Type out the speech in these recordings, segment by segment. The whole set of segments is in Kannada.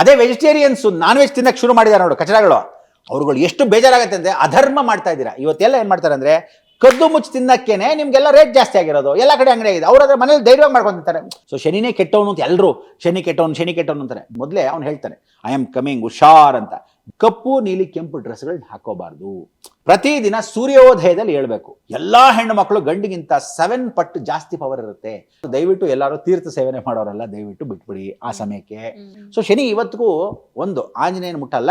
ಅದೇ ವೆಜಿಟೇರಿಯನ್ಸ್ ನಾನ್ ವೆಜ್ ತಿನ್ನಕ್ಕೆ ಶುರು ಮಾಡಿದ್ದಾರೆ ನೋಡು ಕಚಡಗಳು. ಅವ್ರುಗಳು ಎಷ್ಟು ಬೇಜಾರಾಗುತ್ತೆ ಅಂದರೆ ಅಧರ್ಮ ಮಾಡ್ತಾ ಇದ್ದೀರಾ. ಇವತ್ತೆಲ್ಲ ಏನು ಮಾಡ್ತಾರೆ ಅಂದರೆ ಕದ್ದು ಮುಚ್ಚಿ ತಿನ್ನಕ್ಕೇನೆ ನಿಮಗೆಲ್ಲ ರೇಟ್ ಜಾಸ್ತಿ ಆಗಿರೋದು. ಎಲ್ಲ ಕಡೆ ಅಂಗಡಿ ಆಗಿದೆ. ಅವ್ರ ಅದರ ಮನೇಲಿ ಧೈರ್ಯವಾಗಿ ಮಾಡ್ಕೊಂತಾರೆ ಸೊ ಶನಿನೇ ಕೆಟ್ಟವನು ಅಂತ ಎಲ್ಲರೂ ಶನಿ ಕೆಟ್ಟವನು ಶನಿ ಕೆಟ್ಟವನು ಅಂತಾರೆ. ಮೊದಲೇ ಅವ್ನು ಹೇಳ್ತಾನೆ ಐ ಆಮ್ ಕಮಿಂಗ್ ಹುಷಾರ್ ಅಂತ. ಕಪ್ಪು ನೀಲಿ ಕೆಂಪು ಡ್ರೆಸ್ಗಳನ್ನ ಹಾಕೋಬಾರ್ದು. ಪ್ರತಿದಿನ ಸೂರ್ಯೋದಯದಲ್ಲಿ ಹೇಳ್ಬೇಕು. ಎಲ್ಲಾ ಹೆಣ್ಣು ಮಕ್ಕಳು ಗಂಡಿಗಿಂತ ಸೆವೆನ್ ಪಟ್ಟು ಜಾಸ್ತಿ ಪವರ್ ಇರುತ್ತೆ. ದಯವಿಟ್ಟು ಎಲ್ಲರೂ ತೀರ್ಥ ಸೇವನೆ ಮಾಡೋರೆಲ್ಲ ದಯವಿಟ್ಟು ಬಿಟ್ಬಿಡಿ ಆ ಸಮಯಕ್ಕೆ. ಸೊ ಶನಿ ಇವತ್ತಿಗೂ ಒಂದು ಆಂಜನೇಯನ ಮುಟ್ಟಲ್ಲ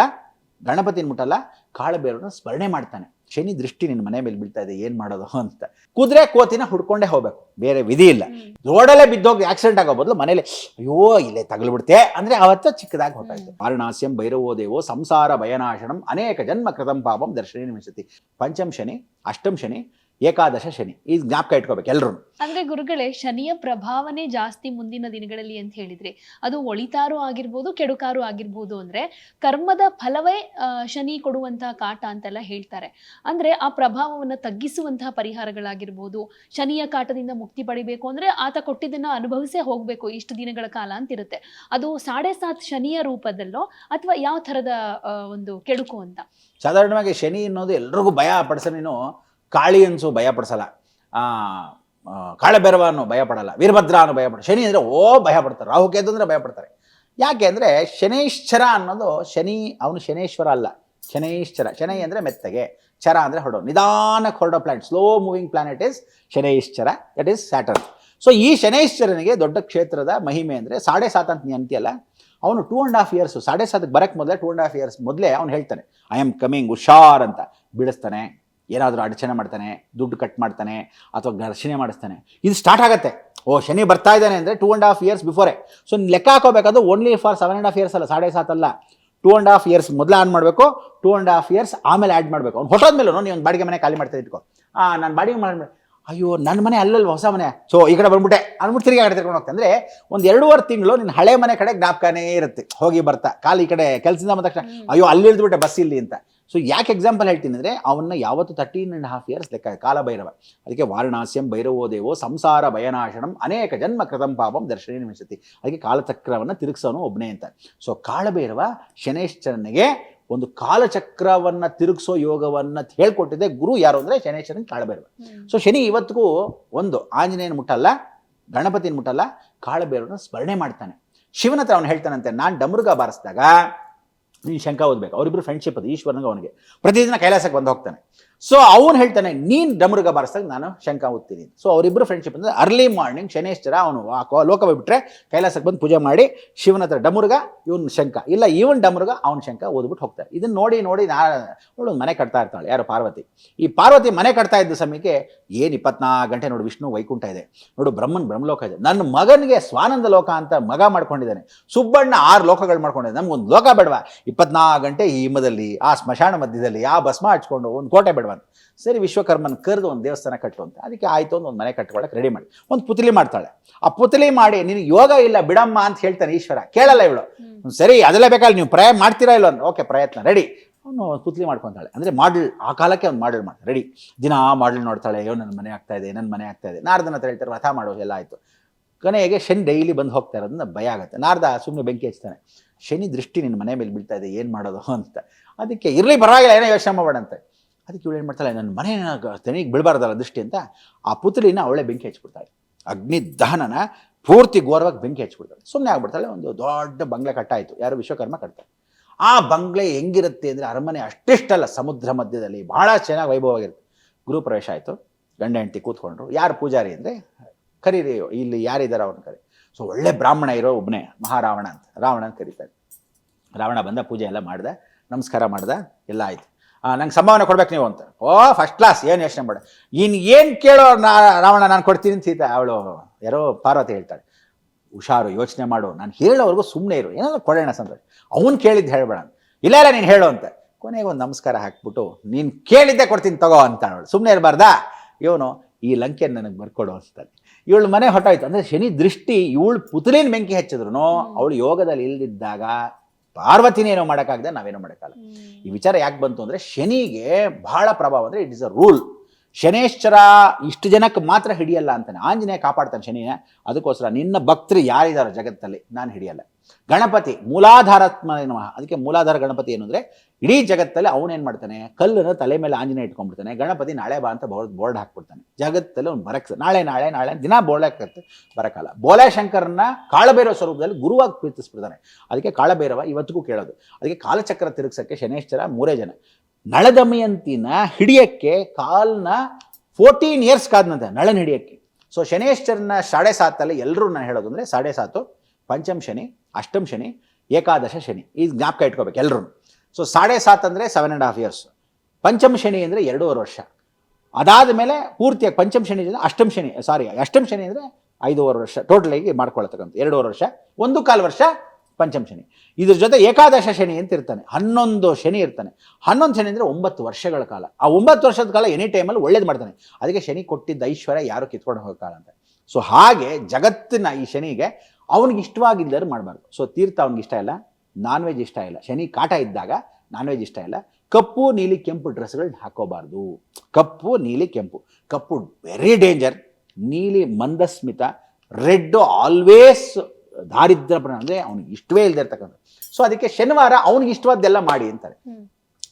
ಗಣಪತಿನ ಮುಟ್ಟಲ್ಲ ಕಾಳಬೇರನ್ನ ಸ್ಮರಣೆ ಮಾಡ್ತಾನೆ. ಶನಿ ದೃಷ್ಟಿ ನಿನ್ನ ಮನೆ ಮೇಲೆ ಬೀಳ್ತಾ ಇದೆ ಏನ್ ಮಾಡೋದು ಅಂತ. ಕುದುರೆ ಕೋತಿನ ಹುಡ್ಕೊಂಡೇ ಹೋಗ್ಬೇಕು ಬೇರೆ ವಿಧಿ ಇಲ್ಲ. ರೋಡಲ್ಲೇ ಬಿದ್ದೋಗಿ ಆಕ್ಸಿಡೆಂಟ್ ಆಗೋ ಬದಲು ಮನೇಲಿ ಅಯ್ಯೋ ಇಲ್ಲೇ ತಗಲ್ಬಿಡ್ತೆ. ಅಂದ್ರೆ ಅವತ್ತ ಚಿಕ್ಕದಾಗಿ ಹೊರಟಾಯ್ತು ವಾರಣಾಸ್ಯಂ ಭೈರವೋ ದೇವೋ ಸಂಸಾರ ಭಯನಾಶನಂ ಅನೇಕ ಜನ್ಮ ಕೃತಂ ಪಾಪಂ ದರ್ಶನ ನಿಮಿಷತಿ ಪಂಚಮ್ ಶನಿ ಅಷ್ಟಮ ಶನಿ ಏಕಾದಶ ಶನಿ. ಈ ಜ್ಞಾಪಕ ಇಟ್ಕೋಬೇಕು ಎಲ್ಲರೂ ಅಂದ್ರೆ ಗುರುಗಳೇ ಶನಿಯ ಪ್ರಭಾವನೆ ಜಾಸ್ತಿ ಮುಂದಿನ ದಿನಗಳಲ್ಲಿ ಅಂತ ಹೇಳಿದ್ರೆ ಅದು ಒಳಿತಾರು ಆಗಿರ್ಬೋದು ಕೆಡುಕಾರು ಆಗಿರ್ಬೋದು ಅಂದ್ರೆ ಕರ್ಮದ ಫಲವೇ ಶನಿ ಕೊಡುವಂತಹ ಕಾಟ ಅಂತೆಲ್ಲ ಹೇಳ್ತಾರೆ. ಅಂದ್ರೆ ಆ ಪ್ರಭಾವವನ್ನ ತಗ್ಗಿಸುವಂತಹ ಪರಿಹಾರಗಳಾಗಿರ್ಬೋದು ಶನಿಯ ಕಾಟದಿಂದ ಮುಕ್ತಿ ಪಡಿಬೇಕು ಅಂದ್ರೆ ಆತ ಕೊಟ್ಟಿದ್ದನ್ನ ಅನುಭವಿಸೇ ಹೋಗ್ಬೇಕು ಇಷ್ಟು ದಿನಗಳ ಕಾಲ ಅಂತಿರುತ್ತೆ. ಅದು ಸಾಡೆ ಸಾತ್ ಶನಿಯ ರೂಪದಲ್ಲೋ ಅಥವಾ ಯಾವ ಥರದ ಒಂದು ಕೆಡುಕು ಅಂತ. ಸಾಧಾರಣವಾಗಿ ಶನಿ ಅನ್ನೋದು ಎಲ್ರಿಗೂ ಭಯ ಪಡಿಸ ನೀನು ಕಾಳಿ ಅನ್ಸು ಭಯ ಪಡಿಸಲ್ಲ ಆ, ಆ, ಕಾಳಭೈರವ ಅನ್ನೋ ಭಯ ಪಡಲ್ಲ ವೀರಭದ್ರ ಅನ್ನೋ ಭಯ ಪಡ ಶನಿ ಅಂದರೆ ಓ ಭಯ ಪಡ್ತಾರೆ ರಾಹುಕೇತು ಅಂದರೆ ಭಯ ಪಡ್ತಾರೆ ಯಾಕೆ ಅಂದರೆ ಶನೈಶ್ಚರ ಅನ್ನೋದು ಶನಿ ಅವನು ಶನೇಶ್ವರ ಅಲ್ಲ. ಶನೈಶ್ಚರ ಶನೈ ಅಂದರೆ ಮೆತ್ತಗೆ ಚರ ಅಂದರೆ ಹೊರಡೋ ನಿಧಾನಕ್ಕೆ ಹೊರಡೋ planet slow moving planet is Shanaishchara that is Saturn so ಈ ಶನೈಶ್ಚರನಿಗೆ ದೊಡ್ಡ ಕ್ಷೇತ್ರದ ಮಹಿಮೆ ಅಂದರೆ ಸಾಡೆ ಸಾತ್ ಅಂತ ಅಂತೀಯಲ್ಲ ಅವನು ಟೂ ಆ್ಯಂಡ್ ಹಾಫ್ ಇಯರ್ಸು ಸಾಡೆ ಸಾತಕ್ಕೆ ಬರಕ್ಕೆ ಮೊದಲೇ ಟೂ ಆ್ಯಂಡ್ ಹಾಫ್ ಇಯರ್ಸ್ ಮೊದಲೇ ಅವ್ನು ಹೇಳ್ತಾನೆ ಐ ಆಮ್ ಕಮಿಂಗ್ ಹುಷಾರ್ ಅಂತ. ಬಿಡಿಸ್ತಾನೆ ಏನಾದರೂ ಅಡಚಣೆ ಮಾಡ್ತಾನೆ ದುಡ್ಡು ಕಟ್ ಮಾಡ್ತಾನೆ ಅಥವಾ ಘರ್ಷಣೆ ಮಾಡಿಸ್ತಾನೆ ಇದು ಸ್ಟಾರ್ಟ್ ಆಗುತ್ತೆ. ಓ ಶನಿ ಬರ್ತಾ ಇದ್ದಾನೆ ಅಂದರೆ two and half years before so ಲೆಕ್ಕ ಹಾಕೋಬೇಕಾದ್ರೆ only for seven and half years ಅಲ್ಲ ಸಾಡೆ ಸಾತ್ ಅಲ್ಲ. ಟೂ ಆ್ಯಂಡ್ ಹಾಫ್ ಇಯರ್ಸ್ ಮೊದಲು ಆನ್ ಮಾಡಬೇಕು ಟೂ ಆ್ಯಂಡ್ ಹಾಫ್ ಇಯರ್ಸ್ ಆಮೇಲೆ ಆ್ಯಡ್ ಮಾಡಬೇಕು. ಅವ್ನು ಹೊಟ್ಟೋದ್ಮೇಲೆ ನೀವು ಒಂದು ಬಾಡಿಗೆ ಮನೆ ಖಾಲಿ ಮಾಡ್ತಾ ಇಟ್ಕೋ. ಆ ನಾನು ಬಾಡಿಗೆ ಮಾಡಿ ಅಯ್ಯೋ ನನ್ನ ಮನೆ ಅಲ್ಲಲ್ಲಿ ಹೊಸ ಮನೆ? ಸೊ ಈ ಕಡೆ ಬಂದ್ಬಿಟ್ಟೆ. ಅಂದ್ಬಿಟ್ಟು ತಿರುಗಿ ಕಡೆ ತಿರ್ಕೊಂಡು ಹೋಗ್ತಾ. ಅಂದರೆ ಒಂದು ಎರಡೂವರೆ ತಿಂಗಳು ನಿನ್ನ ಹಳೆ ಮನೆ ಕಡೆ ಜ್ಞಾಪಕನೇ ಇರುತ್ತೆ. ಹೋಗಿ ಬರ್ತಾ. ಕಾಲು ಈ ಕಡೆ ಕೆಲಸದಿಂದ ಬಂದ ತಕ್ಷಣ ಅಯ್ಯೋ ಅಲ್ಲಿ ಇಳಿದ್ಬಿಟ್ಟೆ ಬಸ್ ಇಲ್ಲಿ ಅಂತ. ಸೊ ಯಾಕೆ ಎಕ್ಸಾಂಪಲ್ ಹೇಳ್ತೀನಿ ಅಂದರೆ ಅವನ್ನ ಯಾವತ್ತು ತರ್ಟೀನ್ ಆ್ಯಂಡ್ ಹಾಫ್ ಇಯರ್ಸ್ ಲೆಕ್ಕ ಕಾಲ ಭೈರವ ಅದಕ್ಕೆ ವಾರಣಾಸ್ಯಂ ಭೈರವೋ ದೇವೋ ಸಂಸಾರ ಭಯನಾಶನಂ ಅನೇಕ ಜನ್ಮ ಕೃತಂ ಪಾಪಂ ದರ್ಶನ ನಿಮಿಷತಿ. ಅದಕ್ಕೆ ಕಾಲಚಕ್ರವನ್ನು ತಿರುಗಿಸೋನು ಒಬ್ಬನೇ ಅಂತ. ಸೊ ಕಾಳಭೈರವ ಶನೇಶ್ಚರನಿಗೆ ಒಂದು ಕಾಲಚಕ್ರವನ್ನು ತಿರುಗಿಸೋ ಯೋಗವನ್ನು ಹೇಳ್ಕೊಟ್ಟಿದ್ದೆ ಗುರು ಯಾರು ಅಂದರೆ ಶನೇಶ್ವರನ್ ಕಾಳಭೈರವ ಸೊ ಶನಿ ಇವತ್ತಿಗೂ ಒಂದು ಆಂಜನೇಯನ ಮುಟ್ಟಲ್ಲ ಗಣಪತಿನ ಮುಟ್ಟಲ್ಲ ಕಾಳಭೈರವನ ಸ್ಮರಣೆ ಮಾಡ್ತಾನೆ. ಶಿವನ ಹತ್ರ ಅವನು ಹೇಳ್ತಾನಂತೆ ನಾನು ಡಮರುಗ ಬಾರಿಸಿದಾಗ ನೀನು ಶಂಕ ಓದ್ಬೇಕು. ಅವರಿಬ್ಬರು ಫ್ರೆಂಡ್ಶಿಪ್ ಅದು. ಈಶ್ವರನಿಗೆ ಅವನಿಗೆ. ಪ್ರತಿದಿನ ಕೈಲಾಸಕ್ಕೆ ಬಂದು ಹೋಗ್ತಾನೆ. ಸೊ ಅವನು ಹೇಳ್ತಾನೆ, ನೀನು ಡಮರುಗ ಬಾರಿಸಿದಾಗ ನಾನು ಶಂಕ ಓದ್ತೀನಿ ಸೊ ಅವರಿಬ್ರು ಫ್ರೆಂಡ್ಶಿಪ್ ಅಂದರೆ ಅರ್ಲಿ ಮಾರ್ನಿಂಗ್ ಶನೇಶ್ವರ, ಅವನು ಲೋಕ ಬಿಟ್ಟರೆ ಕೈಲಾಸಕ್ಕೆ ಬಂದು ಪೂಜೆ ಮಾಡಿ, ಶಿವನ ಹತ್ರ ಡಮರುಗ, ಇವನ್ ಶಂಕ ಇಲ್ಲ, ಇವನ್ ಡಮರುಗ, ಅವ್ನ ಶಂಕ ಓದ್ಬಿಟ್ಟು ಹೋಗ್ತಾರೆ ಇದನ್ನ ನೋಡಿ ನೋಡಿ ನಾ ಅವಳು ಮನೆ ಕಟ್ತಾ ಇರ್ತಾಳೆ, ಯಾರು ಪಾರ್ವತಿ. ಈ ಪಾರ್ವತಿ ಮನೆ ಕಟ್ತಾ ಇದ್ದ ಸಮಯಕ್ಕೆ ಏನು ಇಪ್ಪತ್ನಾಲ್ಕು ಗಂಟೆ ನೋಡು ವಿಷ್ಣು ವೈಕುಂಠ ಇದೆ. ನೋಡು ಬ್ರಹ್ಮನ್ ಬ್ರಹ್ಮಲೋಕ ಇದೆ. ನನ್ನ ಮಗನಿಗೆ ಸ್ವಾನಂದ ಲೋಕ ಅಂತ ಮಗ ಮಾಡ್ಕೊಂಡಿದ್ದಾನೆ. ಸುಬ್ಬಣ್ಣ ಆರು ಲೋಕಗಳು ಮಾಡ್ಕೊಂಡಿದ್ದಾನೆ. ನಮ್ಗೊಂದು ಲೋಕ ಬೇಡವಾ? ಇಪ್ಪತ್ನಾಲ್ಕು ಗಂಟೆ ಈ ಹಿಮದಲ್ಲಿ, ಆ ಸ್ಮಶಾನ ಮಧ್ಯದಲ್ಲಿ, ಆ ಭಸ್ಮ ಹಚ್ಕೊಂಡು ಒಂದು ಕೋಟೆ ಬೇಡವಾ? ಅಂತ ಸರಿ ವಿಶ್ವಕರ್ಮನ ಕರೆದು ಒಂದು ದೇವಸ್ಥಾನ ಕಟ್ಟು ಅಂತ ಅದಕ್ಕೆ ಆಯಿತು ಅಂತ ಒಂದು ಮನೆ ಕಟ್ಕೊಳಕ್ಕೆ ರೆಡಿ ಮಾಡಿ. ಒಂದು ಪುತ್ಲಿ ಮಾಡ್ತಾಳೆ. ಆ ಪುತ್ಲಿ ಮಾಡಿ ನಿನಗೆ ಯೋಗ ಇಲ್ಲ ಬಿಡಮ್ಮ ಅಂತ ಹೇಳ್ತಾನೆ ಈಶ್ವರ. ಕೇಳಲ್ಲ ಇವಳು. ಸರಿ ಅದೆಲ್ಲ ಬೇಕಾದ್ರೆ ನೀವು ಪ್ರಯ ಮಾಡ್ತೀರಾ ಇಲ್ಲ ಓಕೆ ಪ್ರಯತ್ನ ರೆಡಿ ಅವನು ಪುತ್ಲಿ ಮಾಡ್ಕೊತಾಳೆ. ಅಂದರೆ ಮಾಡಲ್ ಆ ಕಾಲಕ್ಕೆ ಒಂದು ಮಾಡಲ್ ಮಾಡ್ತಾಳೆ. ರೆಡಿ ದಿನ ಆ ಮಾಡಲ್ ನೋಡ್ತಾಳೆ. ಅಯ್ಯೋ ನನ್ನ ಮನೆ ಆಗ್ತಾ ಇದೆ ನನ್ನ ಮನೆ ಆಗ್ತಾ ಇದೆ. ನಾರ್ದನ ಹತ್ರ ಹೇಳ್ತಾರೆ ರಥ ಮಾಡೋ ಎಲ್ಲ ಆಯಿತು. ಕೊನೆಗೆ ಶನಿ ಡೈಲಿ ಬಂದು ಹೋಗ್ತಾ ಇರೋದನ್ನ ಭಯ ಆಗುತ್ತೆ. ನಾರ್ದ ಸುಮ್ಮನೆ ಬೆಂಕಿ ಹಚ್ತಾನೆ. ಶನಿ ದೃಷ್ಟಿ ನಿನ್ನ ಮನೆ ಮೇಲೆ ಬೀಳ್ತಾ ಇದೆ ಏನು ಮಾಡೋದು? ಅಂತ. ಅದಕ್ಕೆ ಇರಲಿ ಪರವಾಗಿಲ್ಲ ಏನೋ ಯೋಚನೆ ಮಾಡಬೇಡಂತೆ. ಅದಕ್ಕೆ ಇವಳು ಏನು ಮಾಡ್ತಾಳೆ? ನನ್ನ ಮನೆಯ ತೆನಿಗೆ ಬೀಳಬಾರ್ದಲ್ಲ ದೃಷ್ಟಿ ಅಂತ ಆ ಪುತ್ಲಿನ ಅವಳೇ ಬೆಂಕಿ ಹಚ್ಬಿಡ್ತಾಳೆ. ಅಗ್ನಿ ದಹನನ ಪೂರ್ತಿ ಘೋರವಾಗಿ ಬೆಂಕಿ ಹಚ್ಬಿಡ್ತಾಳೆ. ಸುಮ್ಮನೆ ಆಗ್ಬಿಡ್ತಾಳೆ, ಒಂದು ದೊಡ್ಡ ಬಂಗ್ಲೆ ಕಟ್ಟಾಯಿತು. ಯಾರು ವಿಶ್ವಕರ್ಮ ಕಟ್ತಾರೆ. ಆ ಬಂಗ್ಲೆ ಹೆಂಗಿರುತ್ತೆ ಅಂದರೆ ಅರಮನೆ ಅಷ್ಟಿಷ್ಟಲ್ಲ, ಸಮುದ್ರ ಮಧ್ಯದಲ್ಲಿ. ಭಾಳ ಚೆನ್ನಾಗಿ ವೈಭವವಾಗಿರುತ್ತೆ. ಗುರು ಪ್ರವೇಶ ಆಯಿತು. ಗಂಡ, ಹೆಂಡತಿ ಕೂತ್ಕೊಂಡ್ರು. ಯಾರು ಪೂಜಾರಿ ಅಂದರೆ ಕರೀರಿ, ಇಲ್ಲಿ ಯಾರಿದ್ದಾರೆ ಅವ್ರನ್ನ ಕರಿ ಸೊ ಒಳ್ಳೆ ಬ್ರಾಹ್ಮಣ ಇರೋ ಒಬ್ಬನೇ ಮಹಾರಾವಣ ಅಂತ. ರಾವಣ ಅಂತ ಕರೀತಾರೆ. ರಾವಣ ಬಂದ, ಪೂಜೆ ಎಲ್ಲ ಮಾಡ್ದೆ, ನಮಸ್ಕಾರ ಮಾಡ್ದೆ, ಎಲ್ಲ ಆಯ್ತು. ನಂಗೆ ಸಂಭಾವನೆ ಕೊಡ್ಬೇಕು ನೀವು ಅಂತ. ಓ ಫಸ್ಟ್ ಕ್ಲಾಸ್ ಏನು ಯೋಚನೆ ಮಾಡ. ಇನ್ ಏನು ಕೇಳೋ ನಾ ರಾವಣ ನಾನು ಕೊಡ್ತೀನಿ ಅಂತ ಸೀತಾ ಅವಳು ಯಾರೋ ಪಾರ್ವತಿ ಹೇಳ್ತಾಳೆ. ಹುಷಾರು ಯೋಚನೆ ಮಾಡು. ನಾನು ಹೇಳೋವರೆಗೂ ಸುಮ್ಮನೆ ಇರು. ಏನಾದ್ರು ಕೊಡೋಣ ಸಂತೋಷ. ಅವನು ಕೇಳಿದ್ದು ಹೇಳಬೇಡ. ಇಲ್ಲ ಇಲ್ಲ ನೀನು ಹೇಳು ಅಂತ. ಕೊನೆಗೆ ಒಂದು ನಮಸ್ಕಾರ ಹಾಕ್ಬಿಟ್ಟು ನೀನು ಕೇಳಿದ್ದೆ ಕೊಡ್ತೀನಿ ತಗೋ ಅಂತ ಅವಳು. ಸುಮ್ಮನೆ ಇರಬಾರ್ದಾ? ಇವನು ಈ ಲಂಕೆಯನ್ನು ನನಗೆ ಬರ್ಕೊಡು ಅನಿಸ್ತಾನೆ ಇವಳು ಮನೆ ಹೊಟ್ಟಾಯ್ತು ಅಂದರೆ ಶನಿ ದೃಷ್ಟಿ ಇವಳು ಪುತಲಿನ ಬೆಂಕಿ ಹಚ್ಚಿದ್ರು ಅವಳು ಯೋಗದಲ್ಲಿ ಇಲ್ದಿದ್ದಾಗ ಪಾರ್ವತಿನೇನೋ ಮಾಡೋಕ್ಕಾಗದೆ ನಾವೇನೋ ಮಾಡೋಕ್ಕಲ್ಲ ಈ ವಿಚಾರ ಯಾಕೆ ಬಂತು ಅಂದರೆ ಶನಿಗೆ ಬಹಳ ಪ್ರಭಾವ ಅಂದರೆ it is a rule Shaneshwara ಇಷ್ಟು ಜನಕ್ಕೆ ಮಾತ್ರ ಹಿಡಿಯಲ್ಲ ಅಂತಾನೆ. ಆಂಜನೇಯ ಕಾಪಾಡ್ತಾನೆ ಶನಿನ. ಅದಕ್ಕೋಸ್ಕರ ನಿನ್ನ ಭಕ್ತರು ಯಾರಿದಾರೋ ಜಗತ್ತಲ್ಲಿ ನಾನು ಹಿಡಿಯಲ್ಲ. ಗಣಪತಿ ಮೂಲಾಧಾರಾತ್ಮ ನಮಃ. ಅದಕ್ಕೆ ಮೂಲಾಧಾರ ಗಣಪತಿ ಏನು ಅಂದರೆ ಇಡೀ ಜಗತ್ತಲ್ಲಿ ಅವನೇನು ಮಾಡ್ತಾನೆ? ಕಲ್ಲನ್ನು ತಲೆ ಮೇಲೆ ಆಂಜನೇಯ ಇಟ್ಕೊಂಡ್ಬಿಡ್ತಾನೆ. ಗಣಪತಿ ನಾಳೆ ಬಾ ಅಂತ ಬೋರ್ಡ್ ಬೋರ್ಡ್ ಹಾಕ್ಬಿಡ್ತಾನೆ. ಜಗತ್ತಲ್ಲಿ ಅವ್ನು ಬರಕ್ಕೆ ನಾಳೆ ನಾಳೆ ನಾಳೆ ದಿನ ಬೋರ್ಡ್ ಹಾಕಿರ್ತಾನೆ ಬರಕಾಲ. ಬೋಳೆ ಶಂಕರನ್ನ ಕಾಳಭೈರವ ಸ್ವರೂಪದಲ್ಲಿ ಗುರುವಾಗಿ ಪ್ರೀತಿಸ್ಬಿಡ್ತಾನೆ. ಅದಕ್ಕೆ ಕಾಳಭೈರವ ಇವತ್ತಿಗೂ ಕೇಳೋದು. ಅದಕ್ಕೆ ಕಾಲಚಕ್ರ ತಿರುಗ್ಸಕ್ಕೆ ಶನೇಶ್ವರ ಮೂರೇ ಜನ. ನಳದಮಯಂತಿನ ಹಿಡಿಯಕ್ಕೆ ಕಾಲ್ನ ಫೋರ್ಟೀನ್ ಇಯರ್ಸ್ ಕಾದ್ನಂತೆ ನಳನ ಹಿಡಿಯಕ್ಕೆ. ಸೊ ಶನೇಶ್ವರನ ಸಾಡೆ ಸಾತಲ್ಲಿ ಎಲ್ಲರೂ ನಾನು ಹೇಳೋದು ಅಂದರೆ ಸಾಡೆ ಸಾತು ಪಂಚಮ ಶನಿ, ಅಷ್ಟಮ ಶನಿ, ಏಕಾದಶ ಶನಿ. ಈ ಜ್ಞಾಪಕ ಇಟ್ಕೋಬೇಕು ಎಲ್ಲರೂ ಸೊ ಸಾಡೆ ಸಾತ್ ಅಂದರೆ ಸೆವೆನ್ ಆ್ಯಂಡ್ ಹಾಫ್ ಇಯರ್ಸ್ ಪಂಚಮ ಶನಿ ಅಂದರೆ ಎರಡೂವರೆ ವರ್ಷ. ಅದಾದ ಮೇಲೆ ಪೂರ್ತಿಯಾಗಿ ಪಂಚಮ ಶನಿ ಅಂದರೆ ಅಷ್ಟಮ ಶನಿ ಸಾರಿ ಅಷ್ಟಮ ಶನಿ ಅಂದರೆ ಐದೂವರೆ ವರ್ಷ. ಟೋಟಲಾಗಿ ಮಾಡ್ಕೊಳ್ತಕ್ಕಂಥ ಎರಡೂವರೆ ವರ್ಷ. ಒಂದು ಕಾಲು ವರ್ಷ ಪಂಚಮ ಶನಿ. ಇದ್ರ ಜೊತೆ ಏಕಾದಶ ಶನಿ ಅಂತ ಇರ್ತಾನೆ. ಹನ್ನೊಂದು ಶನಿ ಇರ್ತಾನೆ. ಹನ್ನೊಂದು ಶನಿ ಅಂದರೆ ಒಂಬತ್ತು ವರ್ಷಗಳ ಕಾಲ. ಆ ಒಂಬತ್ತು ವರ್ಷದ ಕಾಲ ಎನಿ ಟೈಮಲ್ಲಿ ಒಳ್ಳೇದು ಮಾಡ್ತಾನೆ. ಅದಕ್ಕೆ ಶನಿ ಕೊಟ್ಟಿದ್ದ ಐಶ್ವರ್ಯ ಯಾರು ಕಿತ್ಕೊಂಡು ಅಂತ ಸೊ ಹಾಗೆ ಜಗತ್ತಿನ ಈ ಶನಿಗೆ ಅವನಿಗೆ ಇಷ್ಟವಾಗಿದ್ದರೆ ಮಾಡಬಾರ್ದು. ಸೊ ತೀರ್ಥ ಅವ್ನಿಗೆ ಇಷ್ಟ ಇಲ್ಲ ನಾನ್ ವೆಜ್ ಇಷ್ಟ ಇಲ್ಲ. ಶನಿ ಕಾಟ ಇದ್ದಾಗ ನಾನ್ ವೆಜ್ ಇಷ್ಟ ಇಲ್ಲ. ಕಪ್ಪು ನೀಲಿ ಕೆಂಪು ಡ್ರೆಸ್ಗಳನ್ನ ಹಾಕೋಬಾರ್ದು. ಕಪ್ಪು ನೀಲಿ ಕೆಂಪು. ಕಪ್ಪು ವೆರಿ ಡೇಂಜರ್ ನೀಲಿ ಮಂದಸ್ಮಿತ ರೆಡ್ ಆಲ್ವೇಸ್ ದಾರಿದ್ರ ಅಂದರೆ ಅವ್ನಿಗೆ ಇಷ್ಟವೇ ಇಲ್ಲದೆ ಇರ್ತಕ್ಕಂಥ ಸೊ ಅದಕ್ಕೆ ಶನಿವಾರ ಅವ್ನಿಗೆ ಇಷ್ಟವಾದ್ದೆಲ್ಲ ಮಾಡಿ ಅಂತಾರೆ.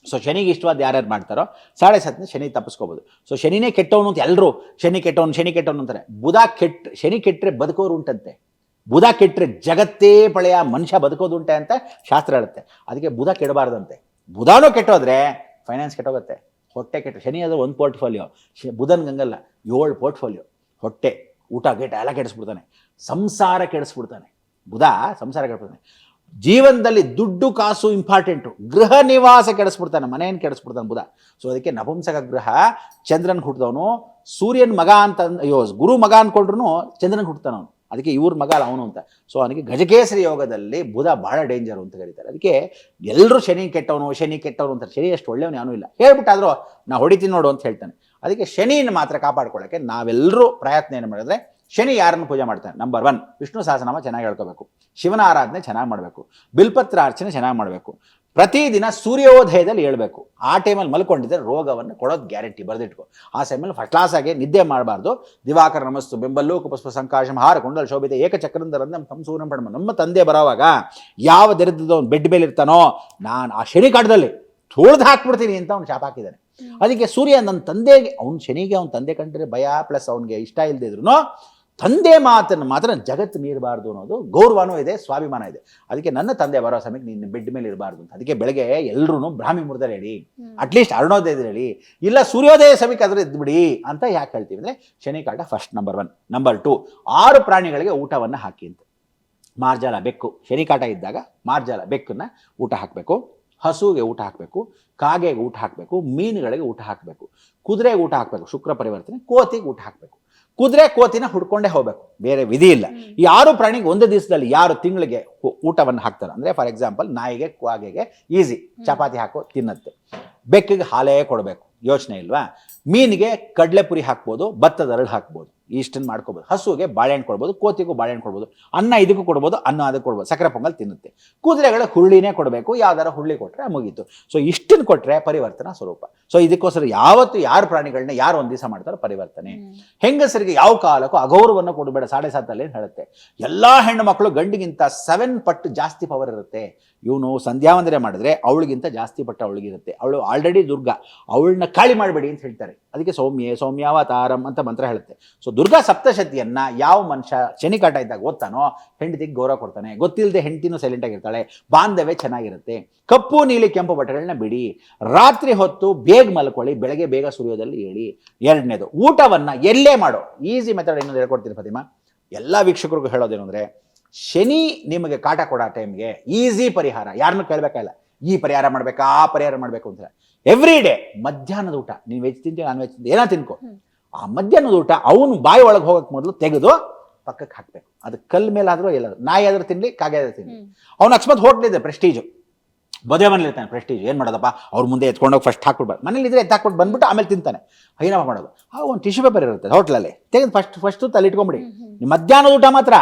ಸೊ ಶನಿಗೆ ಇಷ್ಟವಾದ ಯಾರ್ಯಾರು ಮಾಡ್ತಾರೋ ಸಾಡೆ ಸತ್ನ ಶನಿ ತಪ್ಪಿಸ್ಕೋಬೋದು. ಸೊ ಶನಿನೇ ಕೆಟ್ಟವನು ಅಂತ ಎಲ್ಲರೂ ಶನಿ ಕೆಟ್ಟವನು ಶನಿ ಕೆಟ್ಟವನು ಅಂತಾರೆ. ಬುಧ ಕೆಟ್ಟ ಶನಿ ಕೆಟ್ಟರೆ ಬದುಕೋರು ಉಂಟಂತೆ. ಬುಧ ಕೆಟ್ಟರೆ ಜಗತ್ತೇ ಪಳೆಯ ಮನುಷ್ಯ ಬದುಕೋದುಂಟೆ ಅಂತ ಶಾಸ್ತ್ರ ಹೇಳುತ್ತೆ. ಅದಕ್ಕೆ ಬುಧ ಕೆಡಬಾರ್ದಂತೆ. ಬುಧನೂ ಕೆಟ್ಟೋದ್ರೆ ಫೈನಾನ್ಸ್ ಕೆಟ್ಟೋಗುತ್ತೆ. ಹೊಟ್ಟೆ ಕೆಟ್ಟ ಶನಿ ಅದು ಒಂದು ಪೋರ್ಟ್ಫೋಲಿಯೋ ಶ ಬುಧನ್ ಗಂಗಲ್ಲ ಏಳು ಪೋರ್ಟ್ಫೋಲಿಯೋ ಹೊಟ್ಟೆ, ಊಟ ಗೀಟ ಎಲ್ಲ ಕೆಡಿಸ್ಬಿಡ್ತಾನೆ. ಸಂಸಾರ ಕೆಡಿಸ್ಬಿಡ್ತಾನೆ. ಬುಧ ಸಂಸಾರ ಕೆಡಿಸ್ಬಿಡ್ತಾನೆ. ಜೀವನದಲ್ಲಿ ದುಡ್ಡು, ಕಾಸು ಇಂಪಾರ್ಟೆಂಟು ಗೃಹ ನಿವಾಸ ಕೆಡಿಸ್ಬಿಡ್ತಾನೆ. ಮನೆಯನ್ನು ಕೆಡಿಸ್ಬಿಡ್ತಾನೆ ಬುಧ. ಸೊ ಅದಕ್ಕೆ ನಪುಂಸಕ ಗ್ರಹ ಚಂದ್ರನ್ ಹುಟ್ಟಿದವನು ಸೂರ್ಯನ ಮಗ ಅಂತ ಅಯ್ಯೋ, ಗುರು ಮಗ ಅಂದ್ಕೊಂಡ್ರು ಚಂದ್ರನ್ ಹುಡ್ತಾನ ಅವನು ಅದಕ್ಕೆ ಇವ್ರ ಮಗ ಅಲ್ಲ ಅವನು ಅಂತ. ಸೊ ಅವನಿಗೆ ಗಜಕೇಸರಿ ಯೋಗದಲ್ಲಿ ಬುಧ ಬಹಳ ಡೇಂಜರು ಅಂತ ಕರೀತಾರೆ ಅದಕ್ಕೆ ಎಲ್ಲರೂ ಶನಿ ಕೆಟ್ಟವನು ಶನಿ ಕೆಟ್ಟವನು ಅಂತಾರೆ. ಶನಿ ಅಷ್ಟು ಒಳ್ಳೆಯವನು ಯಾನೂ ಇಲ್ಲ. ಹೇಳ್ಬಿಟ್ಟಾದರೂ ನಾ ಹೊಡಿತೀನಿ ನೋಡು ಅಂತ ಹೇಳ್ತಾನೆ. ಅದಕ್ಕೆ ಶನಿಯನ್ನು ಮಾತ್ರ ಕಾಪಾಡ್ಕೊಳ್ಳೋಕ್ಕೆ ನಾವೆಲ್ಲರೂ ಪ್ರಯತ್ನ ಏನು ಮಾಡಿದ್ರೆ ಶನಿ ಯಾರನ್ನು ಪೂಜೆ ಮಾಡ್ತಾನೆ ನಂಬರ್ ಒನ್ ವಿಷ್ಣು ಸಹಸ್ರನಾಮ ಚೆನ್ನಾಗಿ ಹೇಳ್ಕೋಬೇಕು. ಶಿವನ ಆರಾಧನೆ ಚೆನ್ನಾಗಿ ಮಾಡಬೇಕು. ಬಿಲ್ಪತ್ರ ಅರ್ಚನೆ ಚೆನ್ನಾಗಿ ಮಾಡಬೇಕು. ಪ್ರತಿದಿನ ಸೂರ್ಯೋದಯದಲ್ಲಿ ಹೇಳಬೇಕು. ಆ ಟೈಮಲ್ಲಿ ಮಲ್ಕೊಂಡಿದ್ರೆ ರೋಗವನ್ನು ಕೊಡೋದು ಗ್ಯಾರಂಟಿ ಬರೆದಿಟ್ಕೊ. ಆ ಸಮಯಲ್ಲಿ ಫಸ್ಟ್ ಕ್ಲಾಸ್ ಆಗಿ ನಿದ್ದೆ ಮಾಡಬಾರ್ದು. ದಿವಾಕರ ನಮಸ್ತು ಬೆಂಬಲ್ಲು ಪುಷ್ಪ ಸಂಕಾಶಂ ಹಾರ ಕುಂಡಲ ಶೋಭಿತ ಏಕಚಕ್ರಂದರಂದ ನಮ್ಮ ತಮ್ಮ ಸೂರ್ಯ ಪಡಮ. ನಮ್ಮ ತಂದೆ ಬರೋವಾಗ ಯಾವ ದರಿದ್ರದವನು ಬೆಡ್ ಮೇಲೆ ಇರ್ತಾನೋ ನಾನು ಆ ಶನಿ ಕಾಟದಲ್ಲಿ ತುಳಿದು ಹಾಕ್ಬಿಡ್ತೀನಿ ಅಂತ ಅವ್ನು ಶಾಪ ಹಾಕಿದ್ದಾನೆ. ಅದಕ್ಕೆ ಸೂರ್ಯ ನನ್ನ ತಂದೆಗೆ ಅವ್ನ ಶನಿಗೆ ಅವ್ನ ತಂದೆ ಕಂಡ್ರೆ ಭಯ ಪ್ಲಸ್ ಅವನಿಗೆ ಇಷ್ಟ ಇಲ್ಲದೆ ಇದ್ರು ತಂದೆ ಮಾತನ್ನು ಮಾತ್ರ ಜಗತ್ತು ಮೀರಬಾರ್ದು ಅನ್ನೋದು ಗೌರವನೂ ಇದೆ ಸ್ವಾಭಿಮಾನ ಇದೆ. ಅದಕ್ಕೆ ನನ್ನ ತಂದೆ ಬರೋ ಸಮಯಕ್ಕೆ ನಿನ್ನ ಬೆಡ್ ಮೇಲೆ ಇರಬಾರ್ದು ಅಂತ. ಅದಕ್ಕೆ ಬೆಳಗ್ಗೆ ಎಲ್ಲರೂ ಬ್ರಾಹ್ಮಿ ಮುರ್ದಲ್ಲಿ ಹೇಳಿ ಅಟ್ಲೀಸ್ಟ್ ಅರುಣೋದಯದಲ್ಲಿ ಹೇಳಿ ಇಲ್ಲ ಸೂರ್ಯೋದಯ ಸಮಯಕ್ಕೆ ಅದ್ರ ಇದ್ಬಿಡಿ ಅಂತ ಯಾಕೆ ಹೇಳ್ತೀವಿ ಅಂದರೆ ಶನಿ ಕಾಟ first number one number two ಆರು ಪ್ರಾಣಿಗಳಿಗೆ ಊಟವನ್ನು ಹಾಕಿ ಅಂತ. ಮಾರ್ಜಾಲ ಬೆಕ್ಕು. ಶನಿ ಕಾಟ ಇದ್ದಾಗ ಮಾರ್ಜಾಲ ಬೆಕ್ಕನ್ನ ಊಟ ಹಾಕಬೇಕು. ಹಸುಗೆ ಊಟ ಹಾಕಬೇಕು. ಕಾಗೆಗೆ ಊಟ ಹಾಕಬೇಕು. ಮೀನುಗಳಿಗೆ ಊಟ ಹಾಕಬೇಕು. ಕುದುರೆಗೆ ಊಟ ಹಾಕಬೇಕು. ಶುಕ್ರ ಪರಿವರ್ತನೆ ಕೋತಿಗೆ ಊಟ ಹಾಕಬೇಕು. ಕುದುರೆ ಕೋತಿನ ಹುಡ್ಕೊಂಡೇ ಹೋಗ್ಬೇಕು. ಬೇರೆ ವಿಧಿ ಇಲ್ಲ. ಯಾರು ಪ್ರಾಣಿಗೆ ಒಂದು ದಿವಸದಲ್ಲಿ ಯಾರು ತಿಂಗಳಿಗೆ ಊಟವನ್ನು ಹಾಕ್ತಾರೆ? ಅಂದರೆ ಫಾರ್ ಎಕ್ಸಾಂಪಲ್ ನಾಯಿಗೆ ಕ್ವಾಗೆಗೆ ಈಸಿ ಚಪಾತಿ ಹಾಕೋ ತಿನ್ನತ್ತೆ. ಬೆಕ್ಕಿಗೆ ಹಾಲೇ ಕೊಡಬೇಕು. ಯೋಚನೆ ಇಲ್ವಾ? ಮೀನಿಗೆ ಕಡಲೆಪುರಿ ಹಾಕ್ಬೋದು ಭತ್ತದ ಅರಳು ಹಾಕ್ಬೋದು. ಇಷ್ಟನ್ನು ಮಾಡ್ಕೋಬೋದು. ಹಸುವಿಗೆ ಬಾಳೆಹಣ್ಣು ಕೊಡ್ಬೋದು ಕೋತಿಗೂ ಬಾಳೆಹಣ್ಣು ಕೊಡ್ಬೋದು. ಅನ್ನ ಇದಕ್ಕೂ ಕೊಡ್ಬೋದು ಅನ್ನ ಅದಕ್ಕೆ ಕೊಡ್ಬೋದು. ಸಕ್ಕರೆ ಪೊಂಗಲ್ ತಿನ್ನುತ್ತೆ. ಕುದುರೆಗಳ ಹುರುಳಿನೇ ಕೊಡಬೇಕು ಯಾವ್ದಾರ ಹುರುಳಿ ಕೊಟ್ಟರೆ ಮುಗೀತು. ಸೊ ಇಷ್ಟನ್ನು ಕೊಟ್ಟರೆ ಪರಿವರ್ತನಾ ಸ್ವರೂಪ. ಸೊ ಇದಕ್ಕೋಸ್ಕರ ಯಾವತ್ತು ಯಾರು ಪ್ರಾಣಿಗಳನ್ನ ಯಾರು ಒಂದು ದಿವಸ ಮಾಡ್ತಾರೋ ಪರಿವರ್ತನೆ. ಹೆಂಗಸರಿಗೆ ಯಾವ ಕಾಲಕ್ಕೂ ಅಗೌರವವನ್ನು ಕೊಡಬೇಡ ಸಾಡೆ ಸಾತಲ್ಲಿ ಏನು ಹೇಳುತ್ತೆ? ಎಲ್ಲ ಹೆಣ್ಣು ಮಕ್ಕಳು ಗಂಡಿಗಿಂತ ಸೆವೆನ್ ಪಟ್ಟು ಜಾಸ್ತಿ ಪವರ್ ಇರುತ್ತೆ. ಇವನು ಸಂಧ್ಯಾವಂದನೆ ಮಾಡಿದ್ರೆ ಅವಳಿಗಿಂತ ಜಾಸ್ತಿ ಪಟ್ಟು ಅವಳಿಗಿರುತ್ತೆ. ಅವಳು ಆಲ್ರೆಡಿ ದುರ್ಗ. ಅವಳನ್ನ ಕಾಳಿ ಮಾಡಬೇಡಿ ಅಂತ ಹೇಳ್ತಾರೆ. ಅದಕ್ಕೆ ಸೌಮ್ಯೆ ಸೌಮ್ಯಾವತಾರಂ ಅಂತ ಮಂತ್ರ ಹೇಳುತ್ತೆ. ಸೊ ದುರ್ಗಾ ಸಪ್ತಶತಿಯನ್ನ ಯಾವ ಮನುಷ್ಯ ಶನಿ ಕಾಟ ಇದ್ದಾಗ ಓದ್ತಾನೋ, ಹೆಂಡತಿಗೆ ಗೌರವ ಕೊಡ್ತಾನೆ ಗೊತ್ತಿಲ್ಲದೆ ಹೆಂಡತಿನೂ ಸೈಲೆಂಟ್ ಆಗಿರ್ತಾಳೆ, ಬಾಂಧವ್ಯ ಚೆನ್ನಾಗಿರುತ್ತೆ. ಕಪ್ಪು, ನೀಲಿ, ಕೆಂಪು ಬಟ್ಟೆಗಳನ್ನ ಬಿಡಿ, ರಾತ್ರಿ ಹೊತ್ತು ಬೇಗ ಮಲ್ಕೊಳ್ಳಿ, ಬೆಳಗ್ಗೆ ಬೇಗ ಸೂರ್ಯೋದಲ್ಲಿ ಹೇಳಿ ಎರಡನೇದು, ಊಟವನ್ನ ಎಲ್ಲೇ ಮಾಡೋ ಈಸಿ ಮೆಥಡ್ ಏನಂದ್ರೆ ಹೇಳ್ಕೊಡ್ತೀನಿ ಫತಿಮಾ. ಎಲ್ಲ ವೀಕ್ಷಕರಿಗೂ ಹೇಳೋದೇನು ಅಂದರೆ, ಶನಿ ನಿಮಗೆ ಕಾಟ ಕೊಡೋ ಟೈಮ್ಗೆ ಈಸಿ ಪರಿಹಾರ. ಯಾರನ್ನೂ ಕೇಳಬೇಕಾಗಿಲ್ಲ ಈ ಪರಿಹಾರ ಮಾಡ್ಬೇಕಾ, ಆ ಪರಿಹಾರ ಮಾಡಬೇಕು ಅಂತ. ಎವ್ರಿ ಡೇ ಮಧ್ಯಾಹ್ನದ ಊಟ. ನೀನು ವೆಜ್ ತಿಂತೀಯ ನಾನ್ ವೆಜ್ ತಿಂತೀನಿ ಏನೋ ತಿನ್ಕೋ. ಆ ಮಧ್ಯಾಹ್ನದ ಊಟ ಅವನು ಬಾಯಿ ಒಳಗೆ ಹೋಗಕ್ಕೆ ಮೊದಲು ತೆಗೆದು ಪಕ್ಕಕ್ಕೆ ಹಾಕ್ಬೇಕು. ಅದು ಕಲ್ ಮೇಲಾದರೂ ಎಲ್ಲಾದ್ರೂ. ನಾಯಿ ಆದ್ರೂ ತಿನ್ಲಿ ಕಾಗೆ ಆದ್ರೂ ತಿನ್ಲಿ. ಅವನು ಅಕಸ್ಮಾತ್ ಹೋಟ್ಲಿದೆ ಪ್ರೆಸ್ಟೀಜು ಮದುವೆ ಮನೇಲಿ ಇರ್ತಾನೆ ಪ್ರೆಸ್ಟೀಜ್ ಏನು ಮಾಡೋದಪ್ಪ? ಅವ್ರ ಮುಂದೆ ಎತ್ಕೊಂಡೋಗಿ ಫಸ್ಟ್ ಹಾಕ್ಬಿಡ್ಬಾರ್ದು. ಮನೇಲಿ ಇದ್ರೆ ಎತ್ತಾಕ್ಬಿಟ್ಟು ಬಂದ್ಬಿಟ್ಟು ಆಮೇಲೆ ತಿಂತಾನೆ. ಏನಪ್ಪ ಮಾಡೋದು? ಆ ಒಂದು ಟಿಶ್ಯೂ ಪೇಪರ್ ಇರುತ್ತೆ ಹೋಟ್ಲಲ್ಲಿ ತೆಗೆದು ಫಸ್ಟ್ ಫಸ್ಟು ತಲೆ ಇಟ್ಕೊಂಬಿಡಿ. ಮಧ್ಯಾಹ್ನದ ಊಟ ಮಾತ್ರ.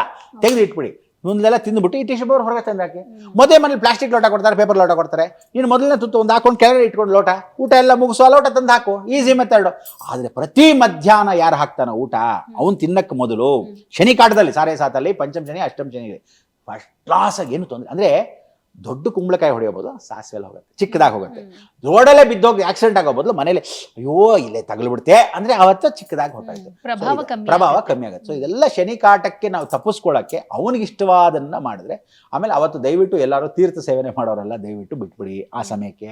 ತೆಗೆದು ಇಟ್ಬಿಡಿ. ಮುಂದೆಲ್ಲ ತಿಂದ್ಬಿಟ್ಟು ಈ ಟಿಶ್ಯೂ ಪೇಪರ್ ಹೊರಗೆ ತಂದಾಕಿ. ಹಾಕಿ ಮೊದಲೇ ಮನೇಲಿ ಪ್ಲಾಸ್ಟಿಕ್ ಲೋಟ ಕೊಡ್ತಾರೆ ಪೇಪರ್ ಲೋಟ ಕೊಡ್ತಾರೆ. ನೀನು ಮೊದಲನೇ ತುತ್ತು ಒಂದು ಹಾಕೊಂಡು ಕೆಳಗಡೆ ಇಟ್ಕೊಂಡು ಲೋಟ. ಊಟ ಎಲ್ಲ ಮುಗಿಸುವ ಲೋಟ ತಂದು ಹಾಕು. ಈಸಿ ಮೆಥಡ್ ಆದರೆ ಪ್ರತಿ ಮಧ್ಯಾಹ್ನ ಯಾರು ಹಾಕ್ತಾನೋ ಊಟ ಅವನು ತಿನ್ನಕ್ಕೆ ಮೊದಲು. ಶನಿ ಕಾಟದಲ್ಲಿ ಸಾರೇ ಸಾತಲ್ಲಿ ಪಂಚಮ ಶನಿ ಅಷ್ಟಮ ಶನಿ ಫಸ್ಟ್ ಕ್ಲಾಸಾಗಿ ಏನು ತೊಂದರೆ ಅಂದರೆ ದೊಡ್ಡ ಕುಂಬಳಕಾಯಿ ಹೊಡೆಯಬಹುದು ಸಾಸಿವೆ ಎಲ್ಲ ಹೋಗುತ್ತೆ ಚಿಕ್ಕದಾಗಿ ಹೋಗುತ್ತೆ. ರೋಡಲ್ಲೇ ಬಿದ್ದೋಗಿ ಆಕ್ಸಿಡೆಂಟ್ ಆಗೋ ಬದಲು ಮನೇಲಿ ಅಯ್ಯೋ ಇಲ್ಲೇ ತಗಲ್ಬಿಡ್ತೆ ಅಂದ್ರೆ ಅವತ್ತು ಚಿಕ್ಕದಾಗಿ ಹೊರಟಾಯ್ತು. ಪ್ರಭಾವ ಕಮ್ಮಿ ಪ್ರಭಾವ ಆಗುತ್ತೆ. ಕಮ್ಮಿ ಆಗುತ್ತೆ. ಸೊ ಇದೆಲ್ಲ ಶನಿ ಕಾಟಕ್ಕೆ ನಾವು ತಪ್ಪಿಸ್ಕೊಳ್ಳೋಕ್ಕೆ ಅವನಿಗೆ ಇಷ್ಟವಾದನ್ನ ಮಾಡಿದ್ರೆ ಆಮೇಲೆ ಅವತ್ತು ದಯವಿಟ್ಟು ಎಲ್ಲರೂ ತೀರ್ಥ ಸೇವನೆ ಮಾಡೋರೆಲ್ಲ ದಯವಿಟ್ಟು ಬಿಟ್ಬಿಡಿ ಆ ಸಮಯಕ್ಕೆ.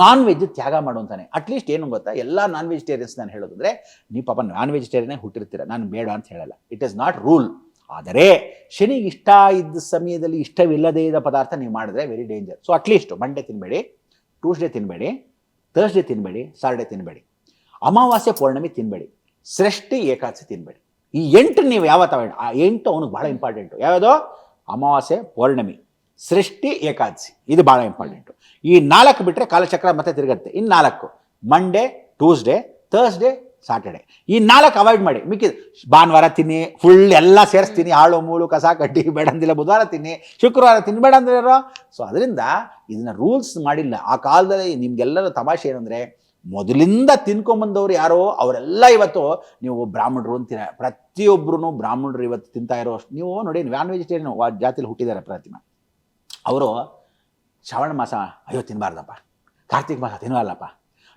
ನಾನ್ ವೆಜ್ ತ್ಯಾಗ ಮಾಡುವಂತಾನೆ ಅಟ್ಲೀಸ್ಟ್ ಏನು ಗೊತ್ತಾ? ಎಲ್ಲ ನಾನ್ ವೆಜಿಟೇರಿಯನ್ಸ್ ನಾನು ಹೇಳೋದಂದ್ರೆ ನೀವು ಪಾಪ ನಾನ್ ವೆಜಿಟೇರಿಯನ್ ಹುಟ್ಟಿರ್ತೀರ. ನಾನು ಬೇಡ ಅಂತ ಹೇಳಲ್ಲ. ಇಟ್ ಇಸ್ ನಾಟ್ ರೂಲ್ ಆದರೆ ಶನಿಗೆ ಇಷ್ಟ ಇದ್ದ ಸಮಯದಲ್ಲಿ ಇಷ್ಟವಿಲ್ಲದೇ ಇದ್ದ ಪದಾರ್ಥ ನೀವು ಮಾಡಿದ್ರೆ very danger so at least Monday ತಿನ್ನಬೇಡಿ ಟ್ಯೂಸ್ಡೇ ತಿನ್ನಬೇಡಿ ಥರ್ಸ್ಡೇ ತಿನ್ನಬೇಡಿ ಸಾಟರ್ಡೇ ತಿನ್ನಬೇಡಿ ಅಮಾವಾಸ್ಯೆ ಪೌರ್ಣಮಿ ತಿನ್ನಬೇಡಿ ಸೃಷ್ಟಿ ಏಕಾದಶಿ ತಿನ್ನಬೇಡಿ ಈ ಎಂಟು ನೀವು ಯಾವತ್ತ ಆ ಎಂಟು ಅವನಿಗೆ ಭಾಳ ಇಂಪಾರ್ಟೆಂಟು ಯಾವುದೋ ಅಮಾವಾಸ್ಯೆ ಪೌರ್ಣಮಿ. ಸೃಷ್ಟಿ ಏಕಾದಶಿ. ಇದು ಭಾಳ ಇಂಪಾರ್ಟೆಂಟು ಈ ನಾಲ್ಕು ಬಿಟ್ಟರೆ ಕಾಲಚಕ್ರ ಮತ್ತೆ ತಿರುಗತ್ತೆ. ಇನ್ನು ನಾಲ್ಕು. ಮಂಡೇ ಟ್ಯೂಸ್ಡೇ ಥರ್ಸ್ಡೇ ಸಾಟರ್ಡೆ ಈ ನಾಲ್ಕು ಅವಾಯ್ಡ್ ಮಾಡಿ. ಮಿಕ್ಕಿದ ಭಾನುವಾರ ತಿನ್ನಿ ಫುಲ್ ಎಲ್ಲ ಸೇರಿಸ್ತೀನಿ, ಹಾಳು, ಮೂಳು, ಕಸ ಕಡ್ಡಿ, ಬೇಡ ಅಂದಿಲ್ಲ, ಬುಧವಾರ ತಿನ್ನಿ, ಶುಕ್ರವಾರ ತಿನ್ಬೇಡ ಅಂದಿರೋ ಸೊ ಅದರಿಂದ ಇದನ್ನ ರೂಲ್ಸ್ ಮಾಡಿಲ್ಲ. ಆ ಕಾಲದಲ್ಲಿ ನಿಮ್ಗೆಲ್ಲರೂ ತಮಾಷೆ ಏನಂದ್ರೆ ಮೊದಲಿಂದ ತಿನ್ಕೊಂಬಂದವ್ರು ಯಾರೋ, ಅವರೆಲ್ಲ ಇವತ್ತು ನೀವು ಬ್ರಾಹ್ಮಣರು ಅಂತೀರ. ಪ್ರತಿಯೊಬ್ಬರು ಬ್ರಾಹ್ಮಣರು ಇವತ್ತು ತಿಂತಾ ಇರೋ ಅಷ್ಟು ನೀವು ನೋಡಿ ನಾನ್ ವೆಜಿಟೇರಿಯನ್ ಜಾತಿಲಿ ಹುಟ್ಟಿದ್ದಾರೆ ಪ್ರತಿಮ. ಅವರು ಶ್ರಾವಣ ಮಾಸ, ಅಯ್ಯೋ, ತಿನ್ಬಾರ್ದಪ್ಪ. ಕಾರ್ತಿಕ ಮಾಸ ತಿನ್ನಲ್ಲಪ್ಪ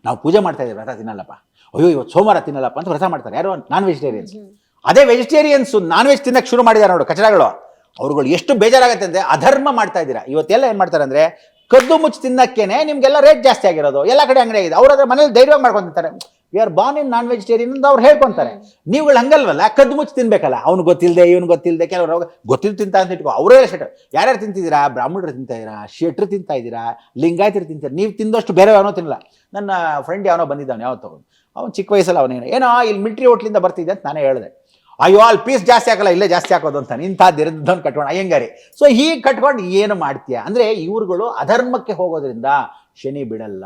ನಾವು ಪೂಜೆ ಮಾಡ್ತಾ ಇದ್ದೀವಿ, ವ್ರತ ತಿನ್ನಲ್ಲಪ್ಪ. ಅಯ್ಯೋ ಇವತ್ತು ಸೋಮವಾರ ತಿನ್ನಲ್ಲಪ್ಪ ಅಂತ ವ್ರತ ಮಾಡ್ತಾರೆ. ಯಾರು? Non vegetarians. ಅದೇ ವೆಜಿಟೇರಿಯನ್ಸ್ ನಾನ್ ವೆಜ್ ತಿನ್ನಕ್ಕೆ ಶುರು ಮಾಡಿದ್ದಾರೆ ನೋಡು ಕಚಡಗಳು. ಅವ್ರುಗಳು ಎಷ್ಟು ಬೇಜಾರಾಗುತ್ತೆ ಅಂದರೆ ಅಧರ್ಮ ಮಾಡ್ತಾ ಇದ್ದೀರಾ. ಇವತ್ತೆಲ್ಲ ಏನು ಮಾಡ್ತಾರೆ ಅಂದರೆ ಕದ್ದು ಮುಚ್ಚಿ ತಿನ್ನಕ್ಕೇನೆ ನಿಮಗೆಲ್ಲ ರೇಟ್ ಜಾಸ್ತಿ ಆಗಿರೋದು. ಎಲ್ಲ ಕಡೆ ಅಂಗಡಿ ಆಗಿದೆ. ಅವ್ರ ಅದ್ರ ಮನೇಲಿ ಧೈರ್ಯವಾಗಿ ಮಾಡ್ಕೊಂತಾರೆ we are born in non vegetarian ಅಂತ ಅವ್ರು ಹೇಳ್ಕೊತಾರೆ. ನೀವುಗಳು ಹಂಗಲ್ವಲ್ಲ ಕದ್ದು ಮುಚ್ಚಿ ತಿನ್ಬೇಕಲ್ಲ. ಅವ್ನು ಗೊತ್ತಿಲ್ಲದೆ ಇವ್ನು ಗೊತ್ತಿಲ್ಲದೆ ಕೆಲವರು ಗೊತ್ತಿದ್ದು ತಿಂತ ಅಂತ ಇಟ್ಕೋ. ಅವರೇ ಶೆಟ್ ಯಾರ್ಯಾರು ತಿಂತಿದ್ದೀರಾ? ಬ್ರಾಹ್ಮಣರು ತಿಂತಾ ಇದ್ದೀರಾ? ಶೆಟ್ರು ತಿಂತಾ ಇದ್ದೀರಾ? ಲಿಂಗಾಯತರು ತಿಂತಾರೆ? ನೀವು ತಿಂದಷ್ಟು ಬೇರೆ ಯಾವನೋ ತಿನ್ನಲ್ಲ. ನನ್ನ ಫ್ರೆಂಡ್ ಯಾವನೋ ಬಂದಿದ್ದಾನೆ ಯಾವತ್ತು. ತಗೊಂಡು ಅವ್ನು ಚಿಕ್ಕ ವಯಸ್ಸಲ್ಲಿ ಅವನೇನು ಏನೋ, ಇಲ್ಲಿ ಮಿಲ್ಟ್ರಿ ಹೋಟ್ಲಿಂದ ಬರ್ತಿದ್ದೆ ಅಂತ ನಾನೇ ಹೇಳಿದೆ. ಅಯ್ಯೋ, ಅಲ್ಲಿ ಪೀಸ್ ಜಾಸ್ತಿ ಹಾಕಲ್ಲ, ಇಲ್ಲೇ ಜಾಸ್ತಿ ಹಾಕೋದು ಅಂತ. ಇಂಥ ಇರೋದನ್ನು ಕಟ್ಕೊಂಡು. ಅಯ್ಯಂಗಾರಿ ಸೊ ಹೀಗೆ ಕಟ್ಕೊಂಡು ಏನು ಮಾಡ್ತೀಯ? ಅಂದರೆ ಇವ್ರುಗಳು ಅಧರ್ಮಕ್ಕೆ ಹೋಗೋದ್ರಿಂದ ಶನಿ ಬಿಡಲ್ಲ.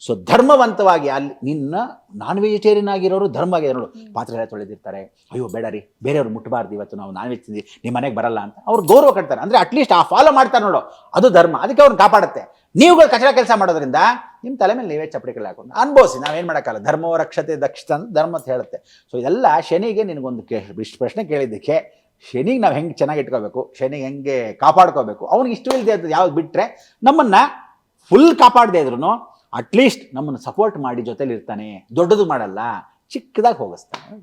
ಸೊ ಧರ್ಮವಂತವಾಗಿ ಅಲ್ಲಿ ನಿನ್ನ ನಾನ್ ವೆಜಿಟೇರಿಯನ್ ಆಗಿರೋರು ಧರ್ಮ ಆಗಿದೆ ನೋಡು. ಪಾತ್ರೆ ಎಲ್ಲ ತೊಳೆದಿರ್ತಾರೆ. ಅಯ್ಯೋ ಬೇಡ ರೀ. ಬೇರೆಯವ್ರು ಮುಟ್ಟಬಾರ್ದು ಇವತ್ತು ನಾವು ನಾನ್ ವೆಜ್ ತಿಂದು ನಿಮ್ಮ ಮನೆಗೆ ಬರಲ್ಲ ಅಂತ. ಅವ್ರು ಗೌರವ ಕಟ್ತಾರೆ. ಅಂದರೆ ಅಟ್ಲೀಸ್ಟ್ ಆ ಫಾಲೋ ಮಾಡ್ತಾರೆ ನೋಡು. ಅದು ಧರ್ಮ. ಅದಕ್ಕೆ ಅವ್ರು ಕಾಪಾಡುತ್ತೆ. ನೀವುಗಳು ಕಚಡ ಕೆಲಸ ಮಾಡೋದ್ರಿಂದ ನಿಮ್ಮ ತಲೆ ಮೇಲೆ ನೀವೇ ಚಪ್ಪಡಿಕೆಲ್ಲ ಹಾಕೊಂಡು ಅನ್ಭವಿಸಿ. ನಾವೇನು ಮಾಡೋಕ್ಕಲ್ಲ ಧರ್ಮವ ರಕ್ಷತೆ ದಕ್ಷತೆ ಅಂತ ಧರ್ಮ ಅಂತ ಹೇಳುತ್ತೆ. ಸೊ ಇದೆಲ್ಲ ಶನಿಗೆ ನಿನಗೊಂದು ಕೇ ಇಷ್ಟು ಪ್ರಶ್ನೆ ಕೇಳಿದ್ದಕ್ಕೆ ಶನಿಗೆ ನಾವು ಹೆಂಗೆ ಚೆನ್ನಾಗಿ ಇಟ್ಕೋಬೇಕು? ಶನಿಗೆ ಹೆಂಗೆ ಕಾಪಾಡ್ಕೋಬೇಕು? ಅವ್ನಿಗೆ ಇಷ್ಟವಿಲ್ಲದೆ ಅದು ಯಾವ್ದು ಬಿಟ್ಟರೆ ನಮ್ಮನ್ನು ಫುಲ್ ಕಾಪಾಡದೇ ಇದ್ರು ಅಟ್ಲೀಸ್ಟ್ ನಮ್ಮನ್ನು ಸಪೋರ್ಟ್ ಮಾಡಿ ಜೊತೆಲಿರ್ತಾನೆ. ದೊಡ್ಡದು ಮಾಡಲ್ಲ ಚಿಕ್ಕದಾಗಿ ಹೋಗಿಸ್ತಾನೆ.